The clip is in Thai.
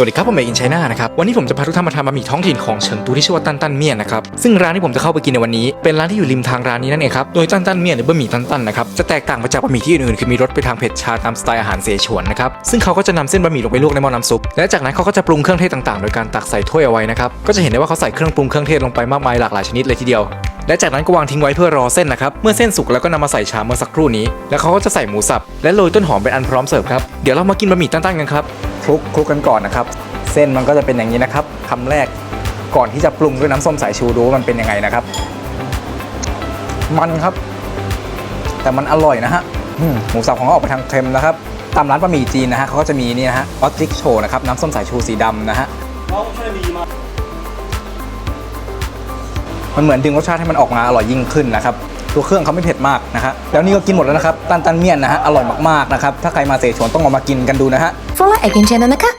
วัสดีครับ ผมเอกอินไชน่านะครับ วันนี้ผมจะพาทุกท่านมาทำบะหมี่ท้องถิ่นของเฉิงตูที่ชื่อว่าตันตันเมียนนะครับ ซึ่งร้านที่ผมจะเข้าไปกินในวันนี้ เป็นร้านที่อยู่ริมทางร้านนี้นั่นเองครับ โดยตันตันเมียนหรือบะหมี่ตันตันนะครับ จะแตกต่างไปจากบะหมี่ที่อื่นๆ คือมีรสไปทางเผ็ดชาตามสไตล์อาหารเสฉวนนะครับ ซึ่งเขาก็จะนำเส้นบะหมี่ลงไปลวกในหม้อน้ำซุป และจากนั้นเขาก็จะปรุงเครื่องเทศต่างๆ โดยการตักใส่ถ้วยเอาไว้นะครับ ก็จะเห็นได้ว่าเขาใส่เครื่องปรุงเครื่องเทศลงไปมากมายหลากหลายชนิดเลยทีเดียวและจากนั้นก็วางทิ้งไว้เพื่อรอเส้นนะครับ เมื่อเส้นสุกแล้วก็นำมาใส่ชามเมื่อสักครู่นี้ แล้วเขาก็จะใส่หมูสับ และโรยต้นหอมเป็นอันพร้อมเสิร์ฟครับ เดี๋ยวเรามากินบะหมี่ตั้งๆกันครับ คลุกคลุกกันก่อนนะครับ เส้นมันก็จะเป็นอย่างนี้นะครับคำแรกก่อนที่จะปรุงด้วยน้ำส้มสายชูดูว่ามันเป็นยังไงนะครับ มันครับ แต่มันอร่อยนะฮะอืมหมูสับของเขาออกไปทางเค็มนะครับ ตามร้านบะหมี่จีนนะฮะเขาก็จะมีนี่นะฮะออสติกโชนะครับน้ำส้มสายชูสีดำนะฮะมันเหมือนดึงรสชาติให้มันออกมาอร่อยยิ่งขึ้นนะครับ ตัวเครื่องเขาไม่เผ็ดมากนะฮะแล้วนี่ก็กินหมดแล้วนะครับตันตันเมียนนะฮะอร่อยมากๆนะครับถ้าใครมาเสฉวนต้องลองมากินกันดูนะฮะ Follow Egg Channel นะคะ